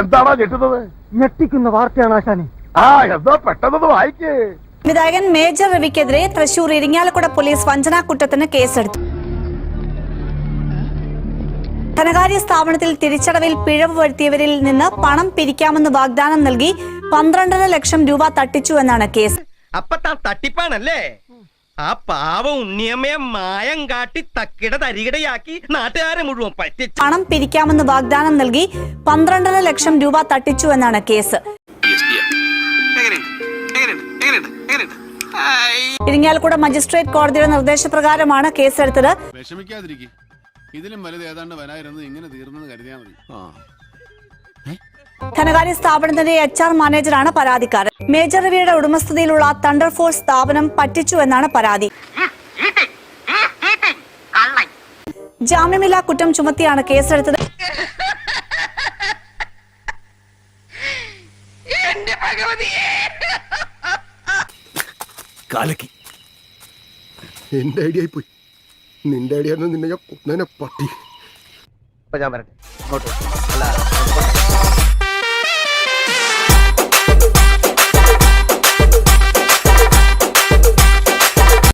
എന്താണോ ഞെട്ടുന്നത്? ഞെട്ടിക്കുന്ന വാർത്തയാണ് ആശാനി. ആ എന്താ പെട്ടെന്ന് വായിക്കേ. വിധായകൻ മേജർ രവിക്കെതിരെ തൃശൂർ ഇരിങ്ങാലക്കുട പോലീസ് വഞ്ചനാ കുറ്റത്തിന് കേസെടുത്തു. ധനകാര്യ സ്ഥാപനത്തിൽ തിരിച്ചടവിൽ പിഴവ് വരുത്തിയവരിൽ നിന്ന് പണം പിരിക്കാമെന്ന് വാഗ്ദാനം നൽകി പന്ത്രണ്ടര ലക്ഷം രൂപ തട്ടിച്ചു എന്നാണ് കേസ്. അപ്പത്താ തട്ടിപ്പാണല്ലേ? ആ പാവ ഉണ്ണിയമ്മയെ മായം കാട്ടി തക്കിട തരികിടയാക്കി നാട്ടുകാരെ മുഴുവൻ പറ്റിച്ചു. പണം പിരിക്കാമെന്ന് വാഗ്ദാനം നൽകി പന്ത്രണ്ടര ലക്ഷം രൂപ തട്ടിച്ചു എന്നാണ് കേസ്. ഇരിങ്ങാലക്കുട മജിസ്ട്രേറ്റ് കോടതിയുടെ നിർദ്ദേശപ്രകാരമാണ് കേസെടുത്തത്. വിഷമിക്കാതിരിക്കും. ഇതിലും വലുത് ഏതാണ്ട് വരായിരുന്നു ഇങ്ങനെ തീർന്നെന്ന് കരുതിയാൽ മതി. ധനകാര്യ സ്ഥാപനത്തിന്റെ എച്ച് ആർ മാനേജറാണ് പരാതിക്കാരൻ. മേജർ രവിയുടെ ഉടമസ്ഥതയിലുള്ള തണ്ടർ ഫോഴ്സ് സ്ഥാപനം പറ്റിച്ചു എന്നാണ് പരാതി. ജാമ്യമില്ലാ കുറ്റം ചുമത്തിയാണ് കേസെടുത്തത്. കാലക്കി. എന്റെ ഐഡിയ പോയി. നിന്റെ ഐഡിയ നിന്നെ ഞാൻ പട്ടി. ഞാൻ വരട്ടെ. അല്ല